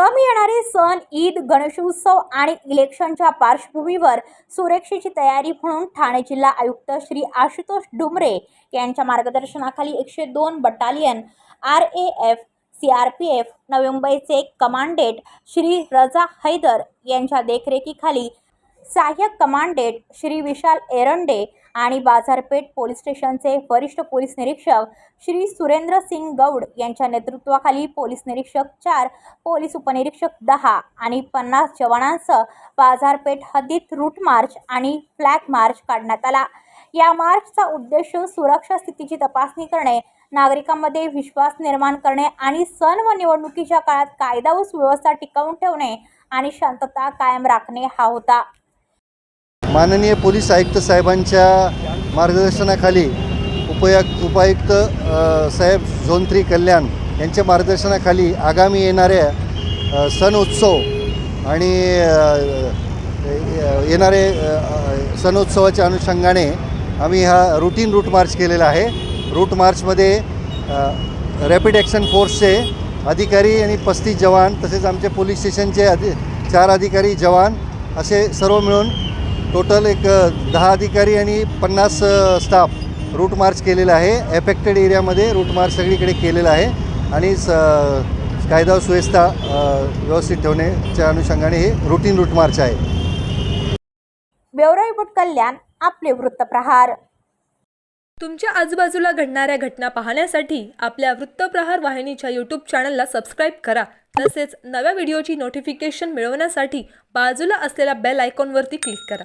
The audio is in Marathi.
आगामी येणारे सण ईद गणेशोत्सव आणि इलेक्शनच्या पार्श्वभूमीवर सुरक्षेची तयारी म्हणून ठाणे जिल्हा आयुक्त श्री आशुतोष डुमरे यांच्या मार्गदर्शनाखाली एकशे दोन battalion R A F C R P F नवी मुंबईचे कमांडेट श्री रजा हैदर यांच्या देखरेखीखाली सहाय्यक कमांडेट श्री विशाल एरंडे आणि बाजारपेठ पोलीस स्टेशनचे वरिष्ठ पोलीस निरीक्षक श्री सुरेंद्र सिंग गौड यांच्या नेतृत्वाखाली पोलीस निरीक्षक चार पोलीस उपनिरीक्षक दहा आणि पन्नास जवानांसह बाजारपेठ हद्दीत रूट मार्च आणि फ्लॅग मार्च काढण्यात आला. या मार्चचा उद्देश सुरक्षा स्थितीची तपासणी करणे नागरिकांमध्ये विश्वास निर्माण करणे आणि सण व निवडणुकीच्या काळात कायदा व सुव्यवस्था टिकवून ठेवणे आणि शांतता कायम राखणे हा होता. माननीय पोलीस आयुक्त साहेबांच्या मार्गदर्शनाखाली उपया उपायुक्त साहेब झोन थ्री कल्याण यांच्या मार्गदर्शनाखाली आगामी येणाऱ्या सण उत्सव आणि येणारे सण उत्सवाच्या अनुषंगाने आम्ही हा रुटीन रूट मार्च केलेला आहे. रूट मार्चमध्ये रॅपिड ॲक्शन फोर्सचे अधिकारी आणि पस्तीस जवान तसेच आमच्या पोलीस स्टेशनचे अधि चार अधिकारी जवान असे सर्व मिळून टोटल एक दहा अधिकारी आणि पन्नास स्टाफ रूट मार्च केलेला आहे. एफेक्टेड एरियामध्ये रूट मार्च सगळीकडे केलेला आहे. आणि स कायदा सुव्यवस्था व्यवस्थित ठेवण्याच्या अनुषंगाने हे रुटीन रूट मार्च आहे. ब्युरो रिपोर्ट कल्याण आपले वृत्तप्रहार तुमच्या आजूबाजूला घडणाऱ्या घटना पाहण्यासाठी आपल्या वृत्तप्रहार वाहिनीच्या यूट्यूब चॅनलला सबस्क्राईब करा. तसेच नव्या व्हिडिओची नोटिफिकेशन मिळवण्यासाठी बाजूला असलेल्या बेल आयकॉनवरती क्लिक करा.